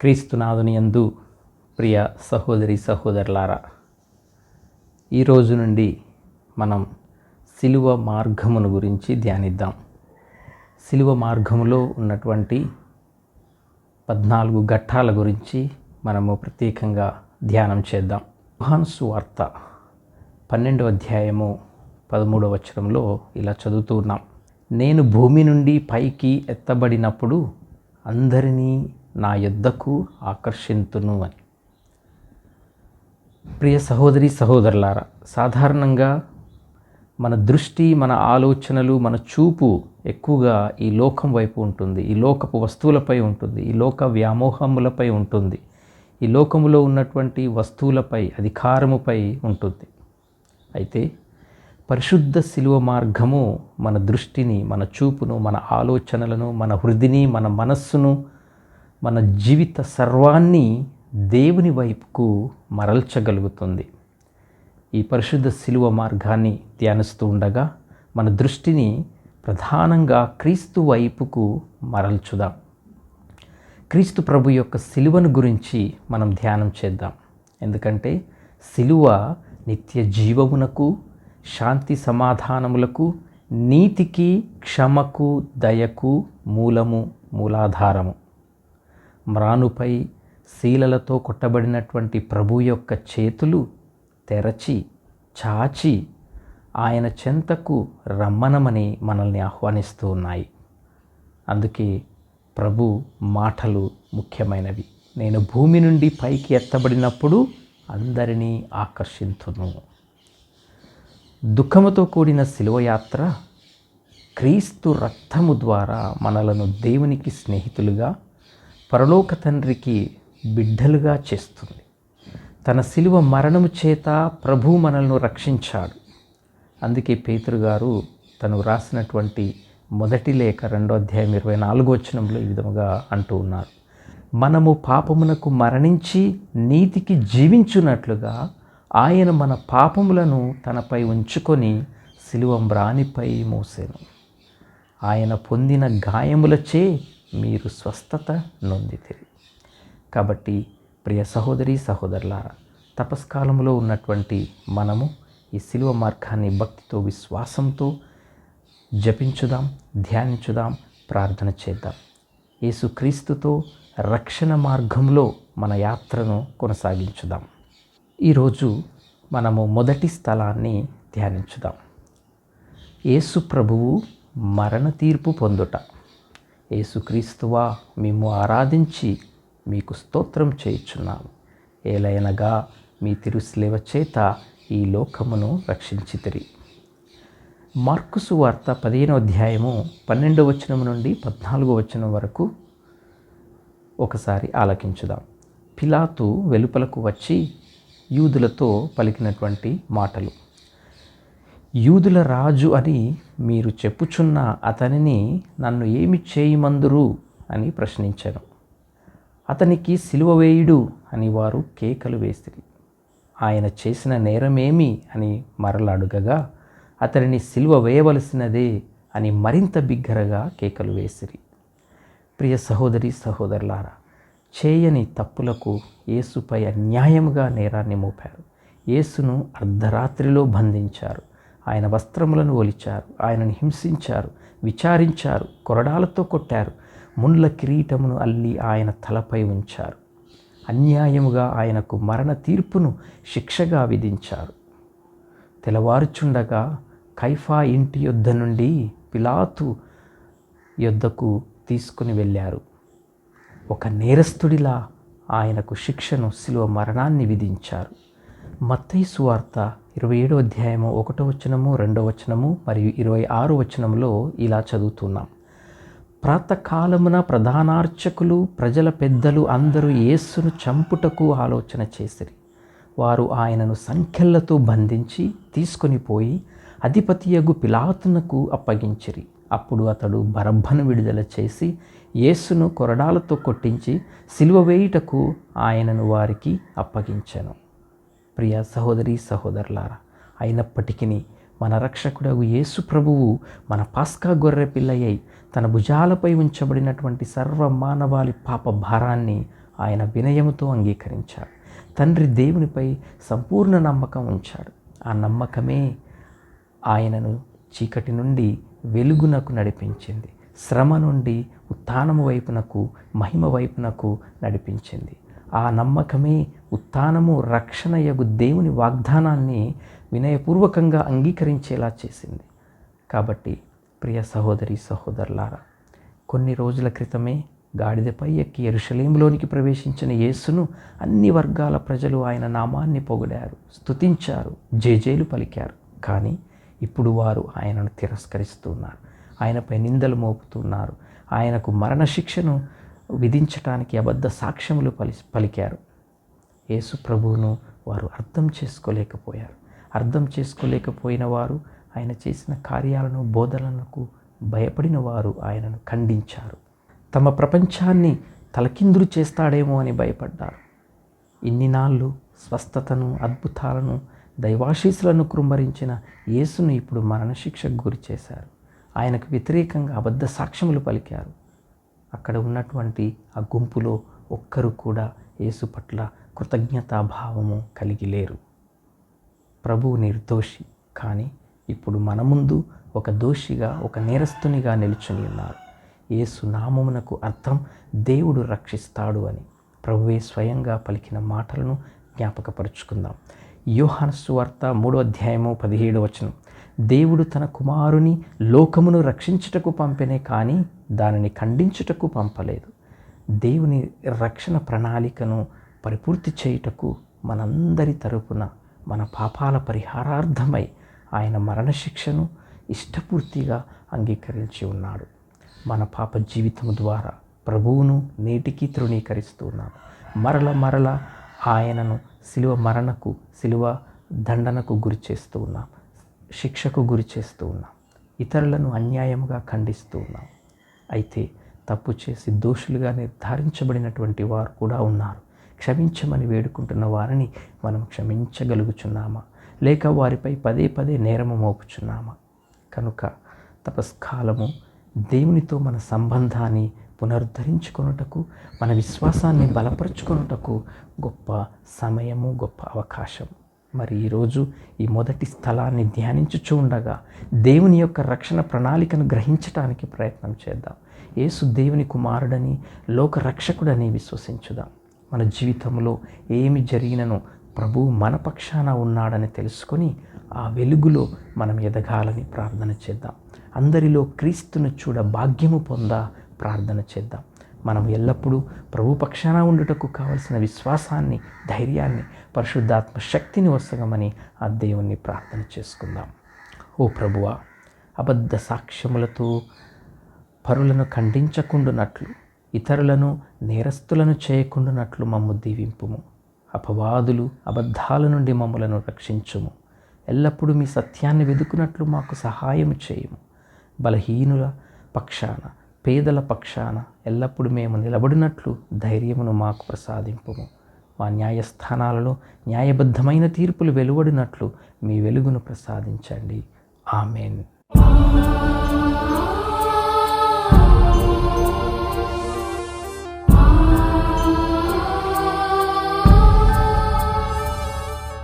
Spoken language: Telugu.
క్రీస్తునాథుని యందు ప్రియ సహోదరి సహోదరులారా ఈ రోజు నుండి మనం సిలువ మార్గమును గురించి ధ్యానిద్దాం. సిలువ మార్గములో ఉన్నటువంటి పద్నాలుగు ఘట్టాల గురించి మనము ప్రత్యేకంగా ధ్యానం చేద్దాం. యోహాను సువార్త పన్నెండవ అధ్యాయము పదమూడవ వచనంలో ఇలా చదువుతూ ఉన్నాం. నేను భూమి నుండి పైకి ఎత్తబడినప్పుడు అందరినీ నా యుద్ధకు ఆకర్షింతును అని. ప్రియ సహోదరి సహోదరులారా సాధారణంగా మన దృష్టి మన ఆలోచనలు మన చూపు ఎక్కువగా ఈ లోకం వైపు ఉంటుంది ఈ లోకపు వస్తువులపై ఉంటుంది ఈ లోక వ్యామోహములపై ఉంటుంది ఈ లోకములో ఉన్నటువంటి వస్తువులపై అధికారముపై ఉంటుంది. అయితే పరిశుద్ధ శిలువ మార్గము మన దృష్టిని మన చూపును మన ఆలోచనలను మన హృదిని మన మనస్సును మన జీవిత సర్వాన్ని దేవుని వైపుకు మరల్చగలుగుతుంది. ఈ పరిశుద్ధ శిలువ మార్గాన్ని ధ్యానిస్తూ ఉండగా మన దృష్టిని ప్రధానంగా క్రీస్తు వైపుకు మరల్చుదాం. క్రీస్తు ప్రభు యొక్క సిలువను గురించి మనం ధ్యానం చేద్దాం. ఎందుకంటే సిలువ నిత్య జీవమునకు శాంతి సమాధానములకు నీతికి క్షమకు దయకు మూలము మూలాధారము. మ్రానుపై శీలలతో కొట్టబడినటువంటి ప్రభు యొక్క చేతులు తెరచి చాచి ఆయన చెంతకు రమ్మనమని మనల్ని ఆహ్వానిస్తూ ఉన్నాయి. అందుకే ప్రభు మాటలు ముఖ్యమైనవి. నేను భూమి నుండి పైకి ఎత్తబడినప్పుడు అందరినీ ఆకర్షించును దుఃఖముతో కూడిన శిలువయాత్ర క్రీస్తు రక్తము ద్వారా మనలను దేవునికి స్నేహితులుగా పరలోక తండ్రికి బిడ్డలుగా చేస్తుంది. తన శిలువ మరణము చేత ప్రభు మనల్ని రక్షించాడు. అందుకే పేతురు గారు తను రాసినటువంటి మొదటి లేఖ రెండో అధ్యాయం ఇరవై నాలుగో వచనంలో ఈ విధముగా అంటూ ఉన్నారు. మనము పాపమునకు మరణించి నీతికి జీవించున్నట్లుగా ఆయన మన పాపములను తనపై ఉంచుకొని శిలువ మ్రానిపై మోసాను. ఆయన పొందిన గాయములచే మీరు స్వస్థత నొందితిరి. కాబట్టి ప్రియ సహోదరి సహోదరులారా తపస్కాలంలో ఉన్నటువంటి మనము ఈ శిలువ మార్గాన్ని భక్తితో విశ్వాసంతో జపించుదాం ధ్యానించుదాం ప్రార్థన చేద్దాం. యేసుక్రీస్తుతో రక్షణ మార్గంలో మన యాత్రను కొనసాగించుదాం. ఈరోజు మనము మొదటి స్థలాన్ని ధ్యానించుదాం. యేసు ప్రభువు మరణ తీర్పు పొందుట. యేసుక్రీస్తువా మేము ఆరాధించి మీకు స్తోత్రం చేయుచున్నాము. ఏలైనగా మీ తిరుస్లేవ చేత ఈ లోకమును రక్షించితిరి. మార్కుసు వార్త పదిహేనో అధ్యాయము పన్నెండో వచనం నుండి పద్నాలుగో వచనం వరకు ఒకసారి ఆలకించుదాం. పిలాతు వెలుపలకు వచ్చి యూదులతో పలికినటువంటి మాటలు. యూదుల రాజు అని మీరు చెప్పుచున్న అతనిని నన్ను ఏమి చేయమందురు అని ప్రశ్నించాను. అతనికి సిలువ వేయుడు అని వారు కేకలు వేసిరి. ఆయన చేసిన నేరమేమి అని మరలాడుగగా అతనిని సిలువ వేయవలసినదే అని మరింత బిగ్గరగా కేకలు వేసిరి. ప్రియ సహోదరి సహోదరులారా చేయని తప్పులకు యేసుపై అన్యాయముగా నేరాన్ని మోపారు. యేసును అర్ధరాత్రిలో బంధించారు. ఆయన వస్త్రములను ఒలిచారు. ఆయనను హింసించారు. విచారించారు. కొరడాలతో కొట్టారు. ముండ్ల కిరీటమును అల్లి ఆయన తలపై ఉంచారు. అన్యాయముగా ఆయనకు మరణ తీర్పును శిక్షగా విధించారు. తెల్లవారుచుండగా కైఫా ఇంటి యొద్ద నుండి పిలాతు యొద్దకు తీసుకుని వెళ్ళారు. ఒక నేరస్తుడిలా ఆయనకు శిక్షను శిలువ మరణాన్ని విధించారు. మత్తయి సువార్త ఇరవై ఏడో అధ్యాయము ఒకటో వచనము రెండో వచనము మరియు ఇరవై ఆరు వచనంలో ఇలా చదువుతున్నాం. ప్రాతకాలమున ప్రధానార్చకులు ప్రజల పెద్దలు అందరూ యేస్సును చంపుటకు ఆలోచన చేసిరి. వారు ఆయనను సంఖ్యలతో బంధించి తీసుకొని పోయి అధిపతియగు పిలాతునకు అప్పగించిరి. అప్పుడు అతడు బరబ్బను విడుదల చేసి యేసును కొరడాలతో కొట్టించి సిలువ వేయుటకు ఆయనను వారికి అప్పగించాను. ప్రియ సహోదరి సహోదరులారా అయినప్పటికీ మన రక్షకుడగు యేసు ప్రభువు మన పాస్కా గొర్రె పిల్లయ్యై తన భుజాలపై ఉంచబడినటువంటి సర్వ మానవాళి పాప భారాన్ని ఆయన వినయముతో అంగీకరించాడు. తండ్రి దేవునిపై సంపూర్ణ నమ్మకం ఉంచాడు. ఆ నమ్మకమే ఆయనను చీకటి నుండి వెలుగునకు నడిపించింది. శ్రమ నుండి ఉత్థానము వైపునకు మహిమ వైపునకు నడిపించింది. ఆ నమ్మకమే ఉత్థానము రక్షణయగు దేవుని వాగ్దానాన్ని వినయపూర్వకంగా అంగీకరించేలా చేసింది. కాబట్టి ప్రియ సహోదరి సహోదరులారా కొన్ని రోజుల క్రితమే గాడిదపై ఎక్కి ఎరుషలేంలోనికి ప్రవేశించిన యేసును అన్ని వర్గాల ప్రజలు ఆయన నామాన్ని పొగిడారు స్తుతించారు జేజేలు పలికారు. కానీ ఇప్పుడు వారు ఆయనను తిరస్కరిస్తున్నారు. ఆయనపై నిందలు మోపుతున్నారు. ఆయనకు మరణశిక్షను విధించటానికి అబద్ధ సాక్ష్యములు పలి పలికారు. యేసు ప్రభువును వారు అర్థం చేసుకోలేకపోయారు. అర్థం చేసుకోలేకపోయిన వారు ఆయన చేసిన కార్యాలను బోధనలకు భయపడిన వారు ఆయనను ఖండించారు. తమ ప్రపంచాన్ని తలకిందులు చేస్తాడేమో అని భయపడ్డారు. ఇన్ని నాళ్ళు స్వస్థతను అద్భుతాలను దైవాశీసులను కృంభరించిన యేసును ఇప్పుడు మరణశిక్షకు గురి చేశారు ఆయనకు వ్యతిరేకంగా అబద్ధ సాక్ష్యములు పలికారు. అక్కడ ఉన్నటువంటి ఆ గుంపులో ఒక్కరు కూడా యేసు పట్ల కృతజ్ఞతాభావము కలిగి లేరు. ప్రభువు నిర్దోషి కానీ ఇప్పుడు మన ముందు ఒక దోషిగా ఒక నేరస్తునిగా నిలుచుని ఉన్నారు. యేసు నామమునకు అర్థం దేవుడు రక్షిస్తాడు అని ప్రభువే స్వయంగా పలికిన మాటలను జ్ఞాపకపరుచుకుందాం. యోహాను సువార్త మూడో అధ్యాయము పదిహేడు వచనం. దేవుడు తన కుమారుని లోకమును రక్షించుటకు పంపినే కానీ దానిని ఖండించుటకు పంపలేదు. దేవుని రక్షణ ప్రణాళికను పరిపూర్తి చేయుటకు మనందరి తరపున మన పాపాల పరిహారార్థమై ఆయన మరణశిక్షను ఇష్టపూర్తిగా అంగీకరించి ఉన్నాడు. మన పాప జీవితం ద్వారా ప్రభువును నేటికి తృణీకరిస్తూ ఉన్నాము మరల మరల ఆయనను శిలువ మరణకు శిలువ దండనకు గురి చేస్తూ ఉన్నాం. శిక్షకు గురి చేస్తూ ఉన్నాం. ఇతరులను అన్యాయంగా ఖండిస్తూ ఉన్నాం. అయితే తప్పు చేసి దోషులుగా నిర్ధారించబడినటువంటి వారు కూడా ఉన్నారు. క్షమించమని వేడుకుంటున్న వారిని మనం క్షమించగలుగుచున్నామా? లేక వారిపై పదే పదే నేరము మోపుచున్నామా? కనుక తపస్కాలము దేవునితో మన సంబంధాన్ని పునరుద్ధరించుకొనుటకు మన విశ్వాసాన్ని బలపరుచుకొనుటకు గొప్ప సమయము గొప్ప అవకాశం మరి ఈరోజు ఈ మొదటి స్థలాన్ని ధ్యానించుచూ ఉండగా దేవుని యొక్క రక్షణ ప్రణాళికను గ్రహించటానికి ప్రయత్నం చేద్దాం. యేసు దేవుని కుమారుడని లోక రక్షకుడని విశ్వసించుదాం. మన జీవితంలో ఏమి జరిగినను ప్రభు మన పక్షాన ఉన్నాడని తెలుసుకొని ఆ వెలుగులో మనం ఎదగాలని ప్రార్థన చేద్దాం. అందరిలో క్రీస్తును చూడ భాగ్యము పొందా ప్రార్థన చేద్దాం. మనం ఎల్లప్పుడూ ప్రభు పక్షాన ఉండుటకు కావలసిన విశ్వాసాన్ని ధైర్యాన్ని పరిశుద్ధాత్మ శక్తిని వసగమని ఆ దేవుణ్ణి ప్రార్థన చేసుకుందాం. ఓ ప్రభువా అబద్ధ సాక్ష్యములతో పరులను ఖండించకుండునట్లు ఇతరులను నేరస్తులను చేయకుండునట్లు మమ్ము దీవింపుము. అపవాదులు అబద్ధాల నుండి మమ్మలను రక్షించుము. ఎల్లప్పుడూ మీ సత్యాన్ని వెదుకున్నట్లు మాకు సహాయం చేయము. బలహీనుల పక్షాన పేదల పక్షాన ఎల్లప్పుడూ మేము నిలబడినట్లు ధైర్యమును మాకు ప్రసాదింపుము. మా న్యాయస్థానాలలో న్యాయబద్ధమైన తీర్పులు వెలువడినట్లు మీ వెలుగును ప్రసాదించండి. ఆమెన్.